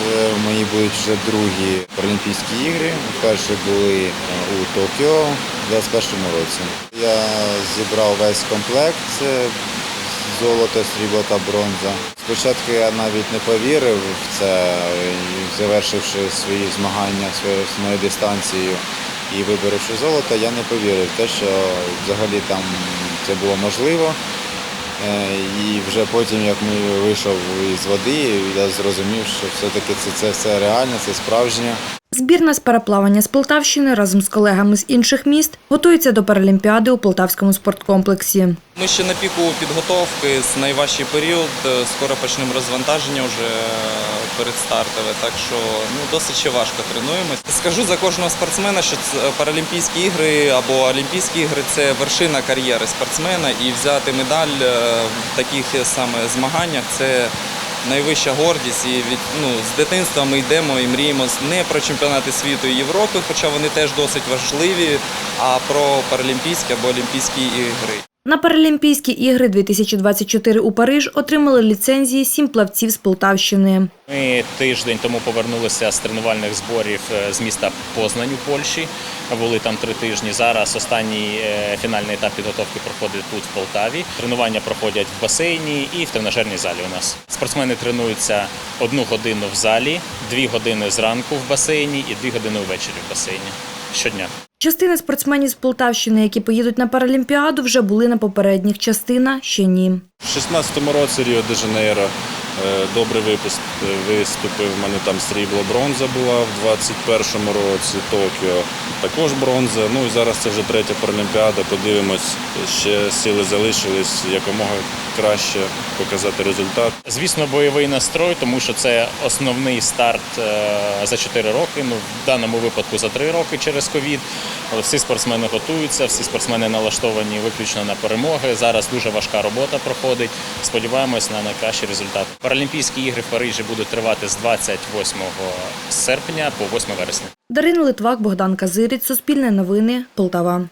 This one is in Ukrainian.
е, мої будуть вже другі Паралімпійські ігри. Перші були е, у Токіо в 2021 році. Я зібрав весь комплект. Золото, срібло та бронза. Спочатку я навіть не повірив в це, завершивши свої змагання своєю основною дистанцією і виборивши золото, я не повірив в те, що взагалі там це було можливо. Е, І вже потім, як ми вийшов із води, я зрозумів, що все-таки це, це все реально, це справжнє. Збірна з переплавання з Полтавщини разом з колегами з інших міст готується до Паралімпіади у Полтавському спорткомплексі. Ми ще на піку підготовки, з найважчий період. е, Скоро почнемо розвантаження вже передстартове, так що ну, досить ще важко тренуємось. Скажу за кожного спортсмена, що Паралімпійські ігри або Олімпійські ігри це вершина кар'єри спортсмена, і взяти медаль е, в таких саме змаганнях це найвища гордість. І від ну, з дитинства ми йдемо і мріємо не про чемпіонати світу і Європи, хоча вони теж досить важливі, а про Паралімпійські або Олімпійські ігри. На Паралімпійські ігри 2024 у Париж отримали ліцензії сім плавців з Полтавщини. Ми тиждень тому повернулися з тренувальних зборів е, з міста Познань у Польщі. Були там три тижні. Зараз останній е, фінальний етап підготовки проходить тут, в Полтаві. Тренування проходять в басейні і в тренажерній залі. У нас спортсмени тренуються одну годину в залі, дві години зранку в басейні і дві години ввечері в басейні щодня. Частина спортсменів з Полтавщини, які поїдуть на Паралімпіаду, вже були на попередніх, частина ще ні. У 16-му році Ріо де Жанейро е, добре випуск, виступив. У мене там срібло бронза була в 21-му році, Токіо також бронза. Ну і зараз це вже третя паралімпіада. Подивимось, ще сили залишились якомога краще показати результат. Звісно, бойовий настрой, тому що це основний старт е, за 4 роки. Ну в даному випадку за 3 роки через ковід. Всі спортсмени готуються, всі спортсмени налаштовані виключно на перемоги. Зараз дуже важка робота проходить. Сподіваємось на найкращий результат. Паралімпійські ігри в Парижі будуть тривати з 28 серпня по 8 вересня. Дарина Литвак, Богдан Казирець, Суспільне новини, Полтава.